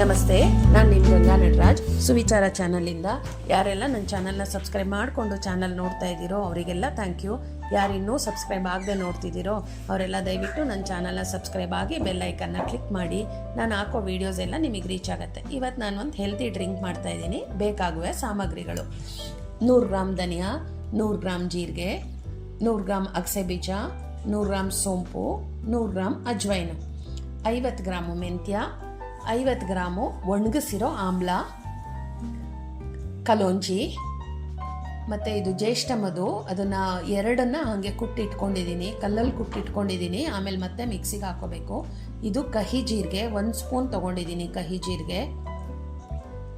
ನಮಸ್ತೆ, ನಾನು ನಿಮ್ಮ ಗಂಗಾ ನಟರಾಜ್ ಸುವಿಚಾರ ಚಾನಲಿಂದ ಯಾರೆಲ್ಲ ನನ್ನ ಚಾನಲ್ನ ಸಬ್ಸ್ಕ್ರೈಬ್ ಮಾಡಿಕೊಂಡು ಚಾನಲ್ ನೋಡ್ತಾ ಇದ್ದೀರೋ, ಅವರಿಗೆಲ್ಲ ಥ್ಯಾಂಕ್ ಯು ಯಾರಿನ್ನೂ ಸಬ್ಸ್ಕ್ರೈಬ್ ಆಗದೆ ನೋಡ್ತಿದ್ದೀರೋ, ಅವರೆಲ್ಲ ದಯವಿಟ್ಟು ನನ್ನ ಚಾನಲ್ನ ಸಬ್ಸ್ಕ್ರೈಬ್ ಆಗಿ ಬೆಲ್ ಐಕನ್ನ ಕ್ಲಿಕ್ ಮಾಡಿ. ನಾನು ಹಾಕೋ ವೀಡಿಯೋಸ್ ಎಲ್ಲ ನಿಮಗೆ ರೀಚ್ ಆಗುತ್ತೆ. ಇವತ್ತು ನಾನು ಒಂದು ಹೆಲ್ತಿ ಡ್ರಿಂಕ್ ಮಾಡ್ತಾ ಇದ್ದೀನಿ. ಬೇಕಾಗುವ ಸಾಮಗ್ರಿಗಳು. ನೂರು ಗ್ರಾಮ್ ಧನಿಯಾ, ನೂರು ಗ್ರಾಮ್ ಜೀರಿಗೆ, ನೂರು ಗ್ರಾಮ್ ಅಗಸೆ ಬೀಜ, ನೂರು ಗ್ರಾಮ್ ಸೋಂಪು, ನೂರು ಗ್ರಾಮ್ ಅಜ್ವೈನು. ಐವತ್ತು ಗ್ರಾಮು ಮೆಂತ್ಯ ಐವತ್ತು ಗ್ರಾಮು ಒಣಗಿಸಿರೋ ಆಮ್ಲ, ಕಲೋಂಜಿ, ಮತ್ತು ಇದು ಜ್ಯೇಷ್ಠ ಮಧು. ಅದನ್ನು ಎರಡನ್ನ ಹಾಗೆ ಕುಟ್ಟಿಟ್ಕೊಂಡಿದ್ದೀನಿ ಕಲ್ಲಲ್ಲಿ ಕುಟ್ಟಿಟ್ಕೊಂಡಿದ್ದೀನಿ ಆಮೇಲೆ ಮತ್ತೆ ಮಿಕ್ಸಿಗೆ ಹಾಕೋಬೇಕು. ಇದು ಕಹಿ ಜೀರಿಗೆ, ಒಂದು ಸ್ಪೂನ್ ತೊಗೊಂಡಿದ್ದೀನಿ ಕಹಿ ಜೀರಿಗೆ.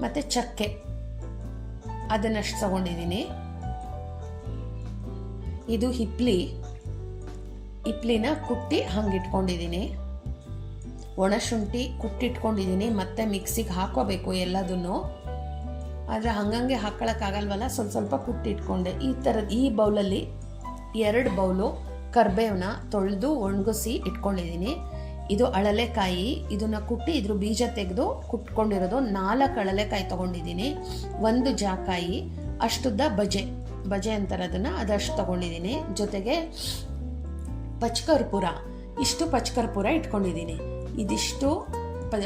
ಮತ್ತು ಚಕ್ಕೆ, ಅದನ್ನಷ್ಟು ತೊಗೊಂಡಿದ್ದೀನಿ. ಇದು ಹಿಪ್ಲಿ, ಹಿಪ್ಲಿನ ಕುಟ್ಟಿ ಹಂಗೆ ಇಟ್ಕೊಂಡಿದ್ದೀನಿ. ಒಣಶುಂಠಿ ಕುಟ್ಟಿಟ್ಕೊಂಡಿದ್ದೀನಿ, ಮತ್ತೆ ಮಿಕ್ಸಿಗೆ ಹಾಕೋಬೇಕು ಎಲ್ಲದನ್ನು. ಆದರೆ ಹಂಗಂಗೆ ಹಾಕ್ಕೊಳಕ್ಕಾಗಲ್ವಲ್ಲ ಸ್ವಲ್ಪ ಸ್ವಲ್ಪ ಕುಟ್ಟಿಟ್ಕೊಂಡೆ. ಈ ಥರದ ಈ ಬೌಲಲ್ಲಿ ಎರಡು ಬೌಲು ಕರ್ಬೇವನ್ನ ತೊಳೆದು ಒಣಗಿಸಿ ಇಟ್ಕೊಂಡಿದ್ದೀನಿ. ಇದು ಅಳಲೆಕಾಯಿ, ಇದನ್ನು ಕುಟ್ಟಿ ಇದ್ರ ಬೀಜ ತೆಗೆದು ಕುಟ್ಕೊಂಡಿರೋದು ನಾಲ್ಕು ಅಳಲೆಕಾಯಿ ತೊಗೊಂಡಿದ್ದೀನಿ. ಒಂದು ಜಾಕಾಯಿ, ಅಷ್ಟುದ್ದ ಬಜೆ. ಬಜೆ ಅಂತಾರೆ ಅದನ್ನು ಅದಷ್ಟು ತೊಗೊಂಡಿದ್ದೀನಿ. ಜೊತೆಗೆ ಪಚ್ಕರ್ಪುರ, ಇಷ್ಟು ಪಚ್ಕರ್ಪುರ ಇಟ್ಕೊಂಡಿದ್ದೀನಿ. ಇದಿಷ್ಟು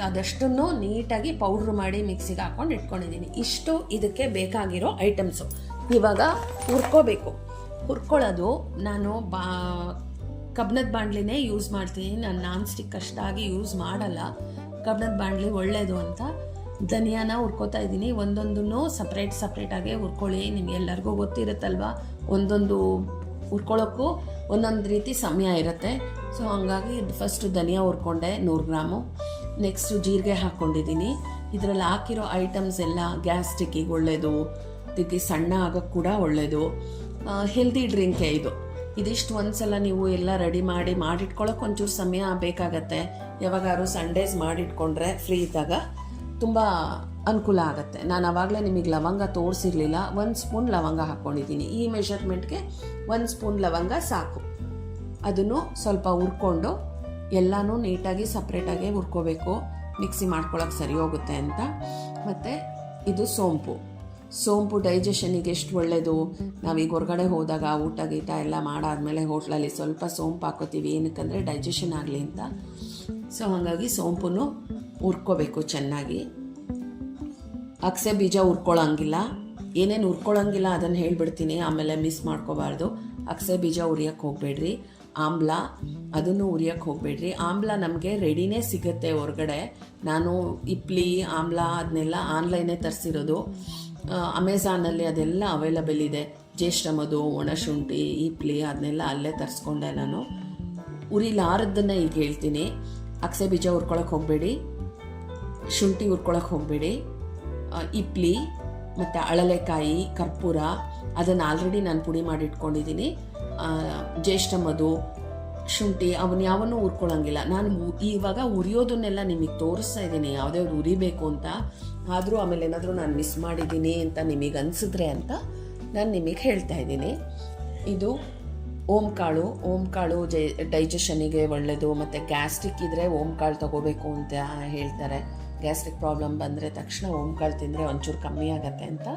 ಅದಷ್ಟನ್ನು ನೀಟಾಗಿ ಪೌಡ್ರ್ ಮಾಡಿ ಮಿಕ್ಸಿಗೆ ಹಾಕೊಂಡು ಇಟ್ಕೊಂಡಿದ್ದೀನಿ. ಇಷ್ಟು ಇದಕ್ಕೆ ಬೇಕಾಗಿರೋ ಐಟಮ್ಸು. ಇವಾಗ ಹುರ್ಕೋಬೇಕು. ಹುರ್ಕೊಳ್ಳೋದು ನಾನು ಬಾ, ಕಬ್ಬಿಣದ ಬಾಣಲಿನೇ ಯೂಸ್ ಮಾಡ್ತೀನಿ. ನಾನು ನಾನ್ ಸ್ಟಿಕ್ ಅಷ್ಟಾಗಿ ಯೂಸ್ ಮಾಡಲ್ಲ. ಕಬ್ಬಿಣದ ಬಾಣಲಿ ಒಳ್ಳೆಯದು ಅಂತ ಧನಿಯಾನ ಹುರ್ಕೋತಾ ಇದ್ದೀನಿ. ಒಂದೊಂದನ್ನು ಸಪ್ರೇಟ್ ಸಪ್ರೇಟಾಗೆ ಹುರ್ಕೊಳ್ಳಿ. ನಿಮ್ಗೆ ಎಲ್ಲರಿಗೂ ಗೊತ್ತಿರುತ್ತಲ್ವ? ಒಂದೊಂದು ಹುರ್ಕೊಳ್ಳೋಕ್ಕೂ ಒಂದೊಂದು ರೀತಿ ಸಮಯ ಇರುತ್ತೆ. ಸೊ ಹಂಗಾಗಿ ಫಸ್ಟು ಧನಿಯಾ ಹುರ್ಕೊಂಡೆ ನೂರು ಗ್ರಾಮು. ನೆಕ್ಸ್ಟು ಜೀರಿಗೆ ಹಾಕ್ಕೊಂಡಿದ್ದೀನಿ ಇದರಲ್ಲಿ ಹಾಕಿರೋ ಐಟಮ್ಸ್ ಎಲ್ಲ ಗ್ಯಾಸ್ಟ್ರಿಕ್ಕಿಗೆ ಒಳ್ಳೆಯದು ಇದಕ್ಕೆ ಸಣ್ಣ ಆಗೋಕ್ಕೆ ಕೂಡ ಒಳ್ಳೆಯದು ಹೆಲ್ದಿ ಡ್ರಿಂಕೇ ಇದು. ಇದಿಷ್ಟು ಒಂದ್ಸಲ ನೀವು ಎಲ್ಲ ರೆಡಿ ಮಾಡಿ ಮಾಡಿಟ್ಕೊಳ್ಳೋಕೆ ಒಂಚೂರು ಸಮಯ ಬೇಕಾಗತ್ತೆ. ಯಾವಾಗಾದ್ರೂ ಸಂಡೇಸ್ ಮಾಡಿಟ್ಕೊಂಡ್ರೆ ಫ್ರೀ ಇದ್ದಾಗ. ತುಂಬ ಅನುಕೂಲ ಆಗುತ್ತೆ. ನಾನು ಆವಾಗಲೇ ನಿಮಗೆ ಲವಂಗ ತೋರಿಸಿರಲಿಲ್ಲ. ಒಂದು ಸ್ಪೂನ್ ಲವಂಗ ಹಾಕ್ಕೊಂಡಿದ್ದೀನಿ ಈ ಮೆಷರ್ಮೆಂಟ್ಗೆ ಒಂದು ಸ್ಪೂನ್ ಲವಂಗ ಸಾಕು. ಅದನ್ನು ಸ್ವಲ್ಪ ಹುರ್ಕೊಂಡು ಎಲ್ಲನೂ ನೀಟಾಗಿ ಸಪ್ರೇಟಾಗಿ ಹುರ್ಕೋಬೇಕು. ಮಿಕ್ಸಿ ಮಾಡ್ಕೊಳ್ಳೋಕೆ ಸರಿ ಹೋಗುತ್ತೆ ಅಂತ. ಮತ್ತು ಇದು ಸೋಂಪು. ಸೋಂಪು ಡೈಜೆಷನಿಗೆ ಎಷ್ಟು ಒಳ್ಳೆಯದು ನಾವೀಗ ಹೊರಗಡೆ ಹೋದಾಗ ಊಟ ಗೀಟ ಎಲ್ಲ ಮಾಡಾದಮೇಲೆ ಹೋಟ್ಲಲ್ಲಿ ಸ್ವಲ್ಪ ಸೋಂಪು ಹಾಕೋತೀವಿ. ಏನಕ್ಕಂದರೆ ಡೈಜೆಷನ್ ಆಗಲಿ ಅಂತ. ಸೊ ಹಾಗಾಗಿ ಸೋಂಪನ್ನು ಹುರ್ಕೋಬೇಕು ಚೆನ್ನಾಗಿ. ಅಗಸೆ ಬೀಜ ಹುರ್ಕೊಳ್ಳೋಂಗಿಲ್ಲ ಏನೇನು ಹುರ್ಕೊಳ್ಳೋಂಗಿಲ್ಲ ಅದನ್ನು ಹೇಳಿಬಿಡ್ತೀನಿ, ಆಮೇಲೆ ಮಿಸ್ ಮಾಡ್ಕೋಬಾರ್ದು. ಅಗಸೆ ಬೀಜ ಉರಿಯೋಕ್ಕೆ ಹೋಗಬೇಡ್ರಿ. ಆಮ್ಲ, ಅದನ್ನು ಉರಿಯೋಕ್ಕೆ ಹೋಗಬೇಡ್ರಿ. ಆಮ್ಲ ನಮಗೆ ರೆಡಿನೇ ಸಿಗುತ್ತೆ ಹೊರಗಡೆ. ನಾನು ಇಪ್ಲಿ, ಆಮ್ಲ ಅದನ್ನೆಲ್ಲ ಆನ್ಲೈನೇ ತರಿಸಿರೋದು. ಅಮೆಝಾನಲ್ಲಿ ಅದೆಲ್ಲ ಅವೈಲಬಲ್ ಇದೆ. ಜ್ಯೇಷ್ಠಮದು ಒಣಶುಂಠಿ, ಇಪ್ಲಿ ಅದನ್ನೆಲ್ಲ ಅಲ್ಲೇ ತರಿಸ್ಕೊಂಡೆ ನಾನು. ಉರಿಲಾರದ್ದನ್ನು ಈಗ ಹೇಳ್ತೀನಿ. ಅಗಸೆ ಬೀಜ ಹುರ್ಕೊಳಕ್ಕೆ ಹೋಗಬೇಡಿ, ಶುಂಠಿ ಹುರ್ಕೊಳಕ್ಕೆ ಹೋಗಬೇಡಿ ಇಪ್ಲಿ, ಮತ್ತು ಅಳಲೆಕಾಯಿ, ಕರ್ಪೂರ, ಅದನ್ನು ಆಲ್ರೆಡಿ ನಾನು ಪುಡಿ ಮಾಡಿ ಇಟ್ಕೊಂಡಿದ್ದೀನಿ ಜ್ಯೇಷ್ಠ ಮಧು, ಶುಂಠಿ ಅವನ್ನ ಯಾವನ್ನೂ ಉರ್ಕೊಳ್ಳೋಂಗಿಲ್ಲ ನಾನು ಇವಾಗ ಉರಿಯೋದನ್ನೆಲ್ಲ ನಿಮಗೆ ತೋರಿಸ್ತಾ ಇದ್ದೀನಿ ಯಾವುದ್ಯಾವ್ದು ಉರಿಬೇಕು ಅಂತ. ಆದರೂ ಆಮೇಲೆ ಏನಾದರೂ ನಾನು ಮಿಸ್ ಮಾಡಿದ್ದೀನಿ ಅಂತ ನಿಮಗೆ ಅನಿಸಿದ್ರೆ ಅಂತ ನಾನು ನಿಮಗೆ ಹೇಳ್ತಾ ಇದ್ದೀನಿ ಇದು ಓಂ ಕಾಳು ಓಂ ಕಾಳು ಜೈ ಡೈಜೆಷನಿಗೆ ಒಳ್ಳೆಯದು ಮತ್ತು ಗ್ಯಾಸ್ಟ್ರಿಕ್ ಇದ್ದರೆ ಓಂ ಕಾಳು ತಗೋಬೇಕು ಅಂತ ಹೇಳ್ತಾರೆ. ಗ್ಯಾಸ್ಟ್ರಿಕ್ ಪ್ರಾಬ್ಲಮ್ ಬಂದರೆ ತಕ್ಷಣ ಓಂ ಕಾಳು ತಿಂದರೆ ಒಂಚೂರು ಕಮ್ಮಿ ಆಗತ್ತೆ ಅಂತ.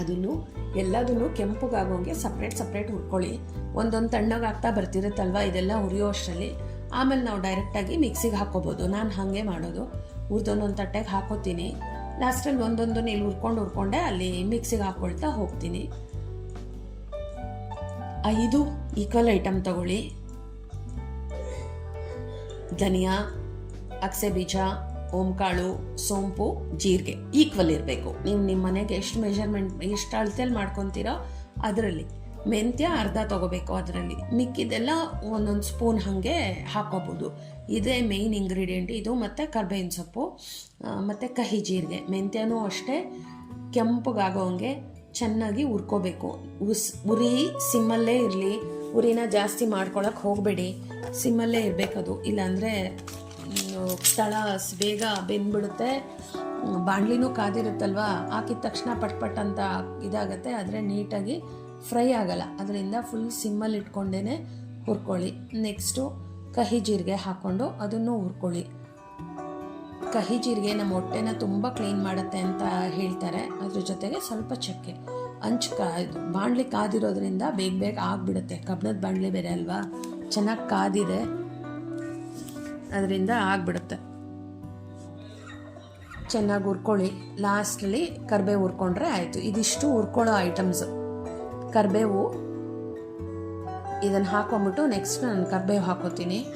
ಅದನ್ನು ಎಲ್ಲದನ್ನು ಕೆಂಪುಗಾಗೋಂಗೆ ಸಪ್ರೇಟ್ ಸಪ್ರೇಟ್ ಹುರ್ಕೊಳ್ಳಿ. ಒಂದೊಂದು ತಣ್ಣಗೆ ಆಗ್ತಾ ಬರ್ತಿರುತ್ತಲ್ವ? ಇದೆಲ್ಲ ಉರಿಯೋ ಅಷ್ಟರಲ್ಲಿ. ಆಮೇಲೆ ನಾವು ಡೈರೆಕ್ಟಾಗಿ ಮಿಕ್ಸಿಗೆ ಹಾಕೋಬೋದು ನಾನು ಹಾಗೆ ಮಾಡೋದು. ಹುರಿದೊಂದೊಂದು ತಟ್ಟೆಗೆ ಹಾಕೋತೀನಿ. ಲಾಸ್ಟಲ್ಲಿ ಒಂದೊಂದು ಇಲ್ಲಿ ಹುರ್ಕೊಂಡು, ಹುರ್ಕೊಂಡೆ ಅಲ್ಲಿ ಮಿಕ್ಸಿಗೆ ಹಾಕ್ಕೊಳ್ತಾ ಹೋಗ್ತೀನಿ. ಐದು ಈಕ್ವಲ್ ಐಟಮ್ ತಗೊಳ್ಳಿ. ಧನಿಯಾ ಅಕ್ಸೆ ಬೀಜ, ಓಂಕಾಳು, ಸೋಂಪು, ಜೀರಿಗೆ ಈಕ್ವಲ್ ಇರಬೇಕು. ನೀವು ನಿಮ್ಮ ಮನೆಗೆ ಎಷ್ಟು ಮೆಷರ್ಮೆಂಟ್ ಎಷ್ಟು ಅಳತೆಯಲ್ಲಿ ಮಾಡ್ಕೊತೀರೋ ಅದರಲ್ಲಿ. ಮೆಂತ್ಯ ಅರ್ಧ ತಗೋಬೇಕು ಅದರಲ್ಲಿ. ಮಿಕ್ಕಿದೆಲ್ಲ ಒಂದೊಂದು ಸ್ಪೂನ್ ಹಾಗೆ ಹಾಕೋಬೋದು. ಇದೇ ಮೇಯ್ನ್ ಇಂಗ್ರೀಡಿಯೆಂಟ್ ಇದು ಮತ್ತು ಕರ್ಬೇವಿನ ಸೊಪ್ಪು ಮತ್ತು ಕಹಿ ಜೀರಿಗೆ. ಮೆಂತ್ಯನೂ ಅಷ್ಟೇ, ಕೆಂಪಗಾಗೋಂಗೆ ಚೆನ್ನಾಗಿ ಹುರ್ಕೋಬೇಕು. ಉಸ್, ಉರಿ ಸಿಮ್ಮಲ್ಲೇ ಇರಲಿ. ಉರಿನ ಜಾಸ್ತಿ ಮಾಡ್ಕೊಳಕ್ಕೆ ಹೋಗಬೇಡಿ. ಸಿಮ್ಮಲ್ಲೇ ಇರಬೇಕದು. ಇಲ್ಲಾಂದರೆ ಸ್ಥಳ ಬೇಗ ಬೆಂದ್ಬಿಡುತ್ತೆ. ಬಾಣಲಿನೂ ಕಾದಿರುತ್ತಲ್ವ? ಹಾಕಿದ ತಕ್ಷಣ ಪಟ್ ಪಟ್ ಅಂತ ಇದಾಗತ್ತೆ. ಆದರೆ ನೀಟಾಗಿ ಫ್ರೈ ಆಗಲ್ಲ. ಅದರಿಂದ ಫುಲ್ ಸಿಮ್ಮಲ್ಲಿ ಇಟ್ಕೊಂಡೇ ಹುರ್ಕೊಳ್ಳಿ. ನೆಕ್ಸ್ಟು ಕಹಿ ಜೀರಿಗೆ ಹಾಕ್ಕೊಂಡು ಅದನ್ನು ಹುರ್ಕೊಳ್ಳಿ. ಕಹಿ ಜೀರಿಗೆ ನಮ್ಮ ಹೊಟ್ಟೆನ ತುಂಬ ಕ್ಲೀನ್ ಮಾಡುತ್ತೆ ಅಂತ ಹೇಳ್ತಾರೆ. ಅದ್ರ ಜೊತೆಗೆ ಸ್ವಲ್ಪ ಚಕ್ಕೆ. ಹಂಚು ಕಾ, ಬಾಣಲಿ ಕಾದಿರೋದ್ರಿಂದ ಬೇಗ ಬೇಗ ಆಗಿಬಿಡುತ್ತೆ. ಕಬ್ಬಣದ ಬಾಣಲಿ ಬೇರೆ ಅಲ್ವಾ? ಚೆನ್ನಾಗಿ ಕಾದಿದೆ. ಅದರಿಂದ ಆಗಿಬಿಡುತ್ತೆ. ಚೆನ್ನಾಗಿ ಹುರ್ಕೊಳ್ಳಿ. ಲಾಸ್ಟಲ್ಲಿ ಕರಿಬೇವು ಹುರ್ಕೊಂಡ್ರೆ ಆಯಿತು. ಇದಿಷ್ಟು ಹುರ್ಕೊಳ್ಳೋ ಐಟಮ್ಸು. ಕರಿಬೇವು ಇದನ್ನು ಹಾಕೊಂಬಿಟ್ಟು ನೆಕ್ಸ್ಟ್ ನಾನು ಕರಿಬೇವು ಹಾಕೋತೀನಿ.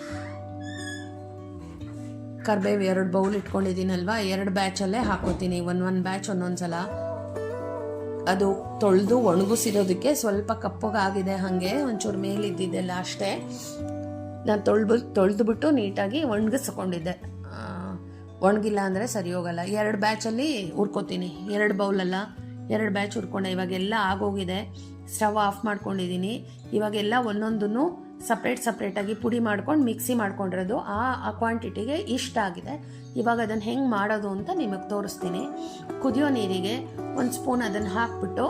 ಕರಿಬೇವು ಎರಡು ಬೌಲ್ ಇಟ್ಕೊಂಡಿದ್ದೀನಲ್ವಾ? ಎರಡು ಬ್ಯಾಚಲ್ಲೇ ಹಾಕೋತೀನಿ. ಒಂದು ಒಂದು ಬ್ಯಾಚ್, ಒಂದೊಂದು ಸಲ. ಅದು ತೊಳೆದು ಒಣಗಿಸಿರೋದಕ್ಕೆ ಸ್ವಲ್ಪ ಕಪ್ಪಗಾಗಿದೆ ಹಾಗೆ. ಒಂಚೂರು ಮೇಲಿದ್ದಿದ್ದೆಲ್ಲ ಅಷ್ಟೇ. ನಾನು ತೊಳ್ದು ತೊಳೆದ್ಬಿಟ್ಟು ನೀಟಾಗಿ ಒಣಗಿಸ್ಕೊಂಡಿದ್ದೆ. ಒಣಗಿಲ್ಲ ಅಂದರೆ ಸರಿ ಹೋಗಲ್ಲ. ಎರಡು ಬ್ಯಾಚಲ್ಲಿ ಹುರ್ಕೋತೀನಿ. ಎರಡು ಬೌಲಲ್ಲ ಎರಡು ಬ್ಯಾಚ್ ಹುರ್ಕೊಂಡೆ. ಇವಾಗೆಲ್ಲ ಆಗೋಗಿದೆ. ಸ್ಟವ್ ಆಫ್ ಮಾಡ್ಕೊಂಡಿದ್ದೀನಿ. ಇವಾಗೆಲ್ಲ ಒಂದೊಂದನ್ನು ಸಪ್ರೇಟ್ ಸಪ್ರೇಟಾಗಿ ಪುಡಿ ಮಾಡ್ಕೊಂಡು ಮಿಕ್ಸಿ ಮಾಡ್ಕೊಂಡಿರೋದು. ಆ ಕ್ವಾಂಟಿಟಿಗೆ ಇಷ್ಟ ಆಗಿದೆ. ಇವಾಗ ಅದನ್ನು ಹೆಂಗೆ ಮಾಡೋದು ಅಂತ ನಿಮಗೆ ತೋರಿಸ್ತೀನಿ. ಕುದಿಯೋ ನೀರಿಗೆ ಒಂದು ಸ್ಪೂನ್ ಅದನ್ನು ಹಾಕ್ಬಿಟ್ಟು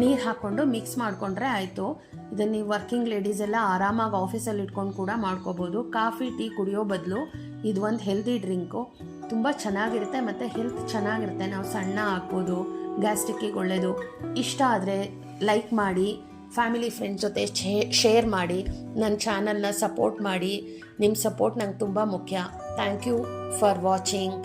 ನೀರು ಹಾಕ್ಕೊಂಡು ಮಿಕ್ಸ್ ಮಾಡಿಕೊಂಡ್ರೆ ಆಯಿತು. ಇದನ್ನು ನೀವು ವರ್ಕಿಂಗ್ ಲೇಡೀಸ್ ಎಲ್ಲ ಆರಾಮಾಗಿ ಆಫೀಸಲ್ಲಿ ಇಟ್ಕೊಂಡು ಕೂಡ ಮಾಡ್ಕೋಬೋದು. ಕಾಫಿ, ಟೀ ಕುಡಿಯೋ ಬದಲು ಇದು ಒಂದು ಹೆಲ್ದಿ ಡ್ರಿಂಕು ತುಂಬ ಚೆನ್ನಾಗಿರುತ್ತೆ ಮತ್ತು ಹೆಲ್ತ್ ಚೆನ್ನಾಗಿರುತ್ತೆ. ನಾವು ಸಣ್ಣ ಹಾಕ್ಬೋದು ಗ್ಯಾಸ್ಟ್ರಿಕ್ಕಿಗೆ ಒಳ್ಳೆಯದು ಇಷ್ಟ ಆದರೆ ಲೈಕ್ ಮಾಡಿ. ಫ್ಯಾಮಿಲಿ ಫ್ರೆಂಡ್ಸ್ ಜೊತೆ ಶೇರ್ ಮಾಡಿ ನನ್ನ ಚಾನಲ್ನ ಸಪೋರ್ಟ್ ಮಾಡಿ. ನಿಮ್ಮ ಸಪೋರ್ಟ್ ನಂಗೆ ತುಂಬ ಮುಖ್ಯ. Thank you for watching.